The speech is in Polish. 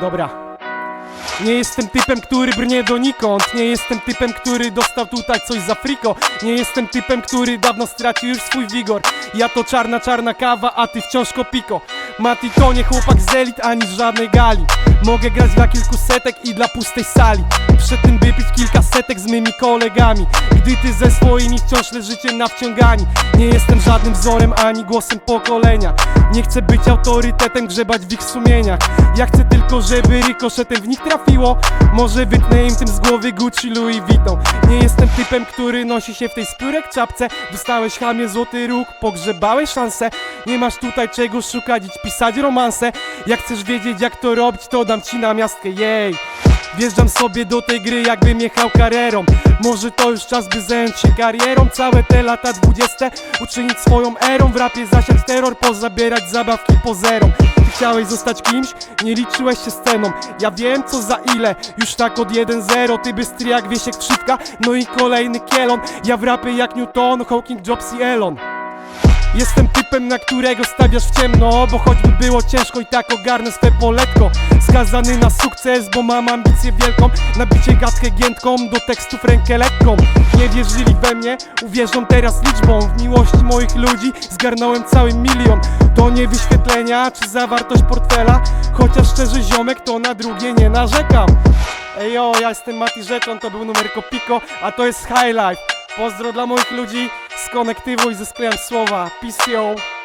Dobra. Nie jestem typem, który brnie donikąd. Nie jestem typem, który dostał tutaj coś za friko. Nie jestem typem, który dawno stracił już swój wigor. Ja to czarna, czarna kawa, a ty wciąż kopiko. Mati to nie chłopak z elit, ani z żadnej gali Mogę grać dla kilku setek i dla pustej sali. Przed tym wypić kilka setek z mymi kolegami. Gdy ty ze swoimi wciąż leżycie na wciągani Nie jestem żadnym wzorem, ani głosem pokolenia. Nie chcę być autorytetem, grzebać w ich sumieniach. Ja chcę tylko, żeby rykoszetem w nich trafiło. Może wytnę im tym z głowy Gucci, Louis Vuitton. Nie jestem typem, który nosi się w tej spurek czapce. Dostałeś chamie złoty róg, pogrzebałeś szansę Nie masz tutaj czego szukać i pisać romanse. Jak chcesz wiedzieć jak to robić, to dam ci na miastkę, jej. Wjeżdżam sobie do tej gry jakbym jechał karierą. Może to już czas by zająć się karierą. Całe te lata dwudzieste Uczynić swoją erą. W rapie zasiać terror, pozabierać zabawki pozerom chciałeś zostać kimś? Nie liczyłeś się sceną Ja wiem co za ile. Już tak od 1-0 Ty bystry jak Wiesiek Krzywka No i kolejny kielon. Ja w rapie jak Newton, Hawking, Jobs i Elon Jestem typem, na którego stawiasz w ciemno Bo choćby było ciężko i tak ogarnę swe poletko. Skazany na sukces, bo mam ambicję wielką. Nabicie gadkę giętką, do tekstów rękę lekką. Nie wierzyli we mnie, uwierzą teraz liczbą. W miłości moich ludzi zgarnąłem cały milion. To nie wyświetlenia, czy zawartość portfela Chociaż szczerze ziomek, to na drugie nie narzekam. Ejo, ja jestem Mati Żeton, to był numer Kopiko, a to jest High Life Pozdro dla moich ludzi z konektywu i ze sklejem słowa. Peace.